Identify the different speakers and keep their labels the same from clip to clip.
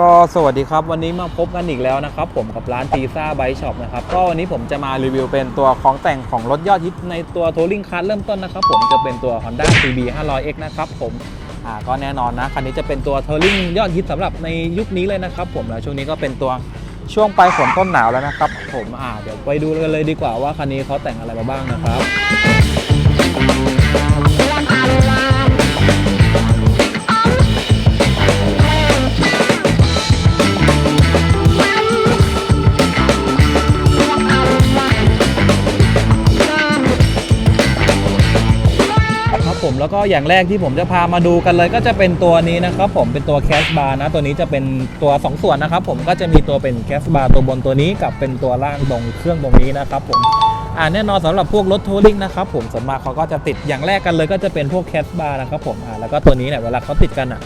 Speaker 1: ก็สวัสดีครับวันนี้มาพบกันอีกแล้วนะครับ ผมกับร้านทีซ่าไบช็อปนะครับก็วันนี้ผมจะมารีวิวเป็นตัวของแต่งของรถยอดฮิตในตัวทัวริงคัสเริ่มต้นนะครับ ผมจะเป็นตัว Honda CB 500X นะครับผมอ่าก็แน่นอนนะคันนี้จะเป็นตัวทัวริงยอดฮิตสำหรับในยุคนี้เลยนะครับ ผมแล้วช่วงนี้ก็เป็นตัวช่วงปลายฝนต้นหนาวแล้วนะครับ ผมอ่าเดี๋ยวไปดูกันเลยดีกว่าว่าคันนี้เขาแต่งอะไรมาบ้างนะครับ ผมแล้วก็อย่างแรกที่ผมจะพามาดูกันเลย ก็จะเป็นตัวนี้นะครับผมเป็นตัวแคสบาร์นะตัวนี้จะเป็นตัว 2 ส่วนนะครับผมก็จะมีตัวเป็นแคสบาร์ตัวบนตัวนี้กับเป็นตัวล่างตรงเครื่องตรงนี้นะครับผมอ่าแน่นอนสำหรับพวกรถทัวริงนะครับผมส่วนมากเขาก็จะติดอย่างแรกกันเลยก็จะเป็นพวกแคสบาร์นะครับผมอ่าแล้วก็ตัวนี้เนี่ยเวลาเขาติดกันอะ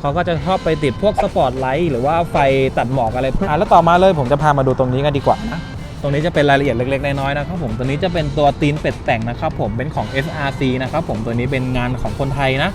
Speaker 1: เขาก็จะชอบไปติดพวกสปอตไลท์หรือว่าไฟตัดหมอกอะไรอ่าแล้วต่อมาเลยผมจะพามาดูตรงนี้กันดีกว่านะ รงนี้จะเป็นรายละเอียดเล็กๆ น้อยๆนะครับผมตัวนี้จะเป็นตัวตีนเป็ดแต่งนะครับผมเป็นของ SRC นะครับผมตัวนี้เป็นงานของคนไทยนะ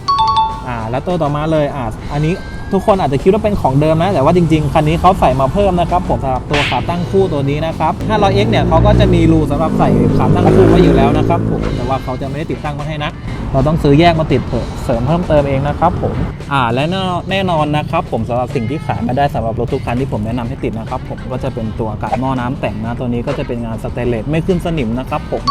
Speaker 1: อ่าแล้วตัวต่อมาเลยอ่าอันนี้ ทุกคนอาจจะคิดว่าเป็นของเดิมนะ แต่ว่าจริงๆ คันนี้เขาใส่มาเพิ่มนะครับผมสำหรับตัวขาตั้งคู่ตัวนี้นะครับ 500X เนี่ยเขาก็จะมีรูสำหรับใส่ขาตั้งคู่ไว้อยู่แล้วนะครับผมแต่ว่าเขาจะไม่ได้ติดตั้งมาให้นะ เราต้องซื้อแยกมาติดเสริมเพิ่มเติมเองนะครับผมอ่าและแน่นอนนะครับผมสำหรับสิ่งที่ขาดไม่ได้สำหรับรถทุกคันที่ผมแนะนำให้ติดนะครับผมก็จะเป็นตัวกาดหม้อน้ำแต่งนะตัวนี้ก็จะเป็นงานสเตนเลสไม่ขึ้นสนิมนะครับผม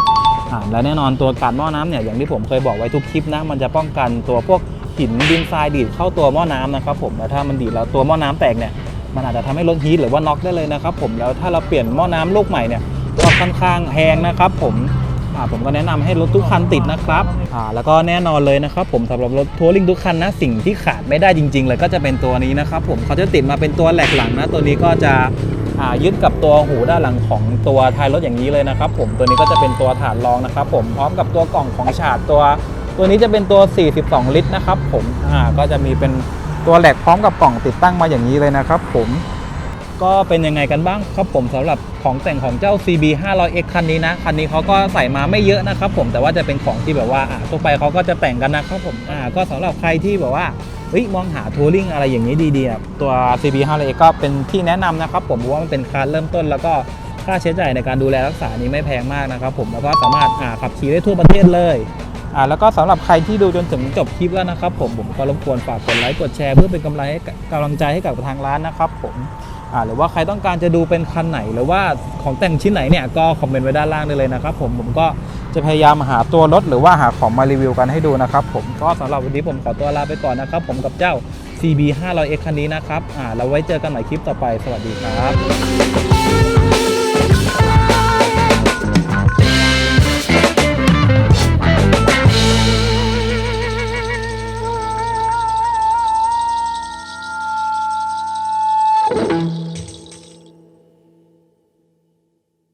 Speaker 1: อ่าและแน่นอนตัวกาดหม้อน้ำเนี่ยอย่างที่ผมเคยบอกไว้ทุกคลิปนะมันจะป้องกันตัวพวก หินดินทรายดีดเข้าตัวหม้อน้ำนะครับผมแล้วถ้ามันดีดแล้วตัวหม้อน้ำแตกเนี่ยมันอาจจะทำให้รถฮีทหรือว่าน็อกได้เลยนะครับผมแล้วถ้าเราเปลี่ยนหม้อน้ำลูกใหม่เนี่ยก็ค่อนข้างแพงนะครับผมผมก็แนะนำให้รถทุกคันติดนะครับอ่าแล้วก็แน่นอนเลยนะครับผมสำหรับรถทัวริงทุกคันนะสิ่งที่ขาดไม่ได้จริง ๆ เลยก็จะเป็นตัวนี้นะครับผมเขาจะติดมาเป็นตัวแหลกหลังนะ ตัวนี้ก็จะยึดกับตัวหูด้านหลังของตัวท้ายรถอย่างนี้เลยนะครับผมตัวนี้ก็จะเป็นตัวฐานรองนะครับผมพร้อมกับตัวกล่องของฉาดตัว ตัวนี้จะเป็นตัว 42 ลิตรนะครับผมอ่าก็จะมีเป็นตัวแหลกพร้อมกับกล่องติดตั้งมาอย่างนี้เลยนะครับผมก็เป็นยังไงกันบ้างครับผมสำหรับของแต่งของเจ้า CB 500X คันนี้นะคันนี้เขาก็ใส่มาไม่เยอะนะครับผมแต่ว่าจะเป็นของที่แบบว่าอ่าทั่วไปเขาก็จะแต่งกันนะครับผมอ่าก็สำหรับใครที่แบบว่าเฮ้ยมองหาทัวริงอะไรอย่างนี้ดีๆตัว CB 500X ก็เป็นที่แนะนำนะครับผมเพราะว่ามันเป็นคาร์เริ่มต้นแล้วก็ค่าใช้จ่ายในการดูแลรักษานี้ไม่แพงมากนะครับผมแล้วก็สามารถอ่าขับขี่ได้ทั่วประเทศเลย อ่าแล้วก็สำหรับใครที่ดูจนถึงจบคลิปแล้วนะครับผมผมก็รบกวนฝากกดไลค์กดแชร์เพื่อเป็นกำลังให้กำลังใจให้กับทางร้านนะครับผมอ่าหรือว่าใครต้องการจะดูเป็นคันไหน หรือว่าของแต่งชิ้นไหนเนี่ยก็คอมเมนต์ไว้ด้านล่างได้เลยนะครับผมผมก็จะพยายามหาตัวรถหรือว่าหาของมารีวิวกันให้ดูนะครับผมก็สำหรับวันนี้ผมขอตัวลาไปก่อนนะครับผมกับเจ้า CB 500X คันนี้นะครับอ่าเราไว้เจอกันใหม่คลิปต่อไปสวัสดีครับ